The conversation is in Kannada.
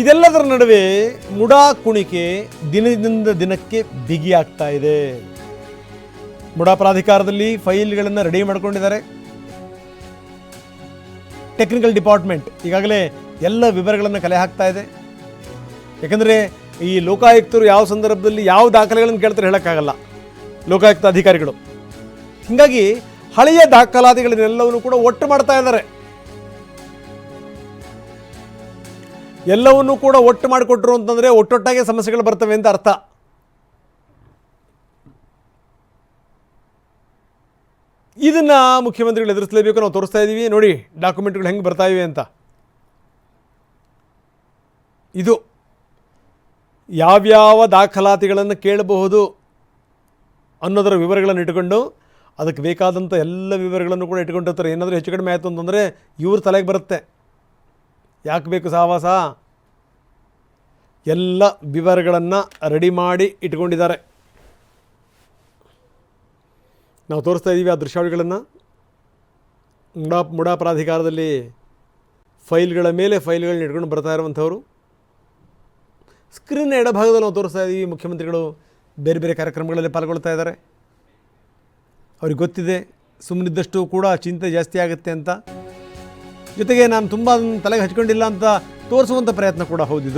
ಇದೆಲ್ಲದರ ನಡುವೆ ಮುಡಾ ಕುಣಿಕೆ ದಿನದಿಂದ ದಿನಕ್ಕೆ ಬಿಗಿಯಾಗ್ತಾ ಇದೆ. ಮುಡಾ ಪ್ರಾಧಿಕಾರದಲ್ಲಿ ಫೈಲ್ಗಳನ್ನು ರೆಡಿ ಮಾಡ್ಕೊಂಡಿದ್ದಾರೆ. ಟೆಕ್ನಿಕಲ್ ಡಿಪಾರ್ಟ್ಮೆಂಟ್ ಈಗಾಗಲೇ ಎಲ್ಲ ವಿವರಗಳನ್ನು ಕಲೆ ಹಾಕ್ತಾ ಇದೆ. ಯಾಕಂದರೆ ಈ ಲೋಕಾಯುಕ್ತರು ಯಾವ ಸಂದರ್ಭದಲ್ಲಿ ಯಾವ ದಾಖಲೆಗಳನ್ನು ಕೇಳ್ತಾರೆ ಹೇಳೋಕ್ಕಾಗಲ್ಲ. ಲೋಕಾಯುಕ್ತ ಅಧಿಕಾರಿಗಳು. ಹೀಗಾಗಿ ಹಳೆಯ ದಾಖಲಾತಿಗಳನ್ನೆಲ್ಲವನ್ನು ಕೂಡ ಒಟ್ಟು ಮಾಡ್ತಾ ಇದ್ದಾರೆ. ಎಲ್ಲವನ್ನೂ ಕೂಡ ಒಟ್ಟು ಮಾಡಿಕೊಟ್ರು ಅಂತಂದರೆ ಒಟ್ಟೊಟ್ಟಾಗೆ ಸಮಸ್ಯೆಗಳು ಬರ್ತವೆ ಅಂತ ಅರ್ಥ. ಇದನ್ನ ಮುಖ್ಯಮಂತ್ರಿಗಳು ಎದುರಿಸಲೇಬೇಕು ನಾವು ತೋರಿಸ್ತಾ ಇದ್ದೀವಿ ನೋಡಿ, ಡಾಕ್ಯುಮೆಂಟ್ಗಳು ಹೆಂಗೆ ಬರ್ತಾ ಇವೆ ಅಂತ. ಇದು ಯಾವ್ಯಾವ ದಾಖಲಾತಿಗಳನ್ನು ಕೇಳಬಹುದು ಅನ್ನೋದರ ವಿವರಗಳನ್ನು ಇಟ್ಕೊಂಡು ಅದಕ್ಕೆ ಬೇಕಾದಂಥ ಎಲ್ಲ ವಿವರಗಳನ್ನು ಕೂಡ ಇಟ್ಕೊಂಡಿರ್ತಾರೆ ಏನಾದರೂ ಹೆಚ್ಚು ಕಡಿಮೆ ಆಯಿತು ಅಂತಂದರೆ ಇವ್ರ ತಲೆಗೆ ಬರುತ್ತೆ. ಯಾಕೆ ಬೇಕು ಸಹವಾಸ? ಎಲ್ಲ ವಿವರಗಳನ್ನು ರೆಡಿ ಮಾಡಿ ಇಟ್ಕೊಂಡಿದ್ದಾರೆ. ನಾವು ತೋರಿಸ್ತಾ ಇದ್ದೀವಿ ಆ ದೃಶ್ಯಾವಳಿಗಳನ್ನು. ಮುಡಾ ಮುಡಾ ಪ್ರಾಧಿಕಾರದಲ್ಲಿ ಫೈಲ್ಗಳ ಮೇಲೆ ಫೈಲ್ಗಳನ್ನ ಇಟ್ಕೊಂಡು ಬರ್ತಾ ಇರುವಂಥವ್ರು. ಸ್ಕ್ರೀನ್ ಎಡಭಾಗದಲ್ಲಿ ನಾವು ತೋರಿಸ್ತಾ ಇದ್ದೀವಿ ಮುಖ್ಯಮಂತ್ರಿಗಳು ಬೇರೆ ಬೇರೆ ಕಾರ್ಯಕ್ರಮಗಳಲ್ಲಿ ಪಾಲ್ಗೊಳ್ತಾ ಇದ್ದಾರೆ. ಅವ್ರಿಗೆ ಗೊತ್ತಿದೆ ಸುಮ್ಮನಿದ್ದಷ್ಟು ಕೂಡ ಚಿಂತೆ ಜಾಸ್ತಿ ಆಗುತ್ತೆ ಅಂತ. ಜೊತೆಗೆ ನಾನು ತುಂಬ ತಲೆಗೆ ಹಚ್ಕೊಂಡಿಲ್ಲ ಅಂತ ತೋರಿಸುವಂಥ ಪ್ರಯತ್ನ ಕೂಡ ಹೌದಿದು.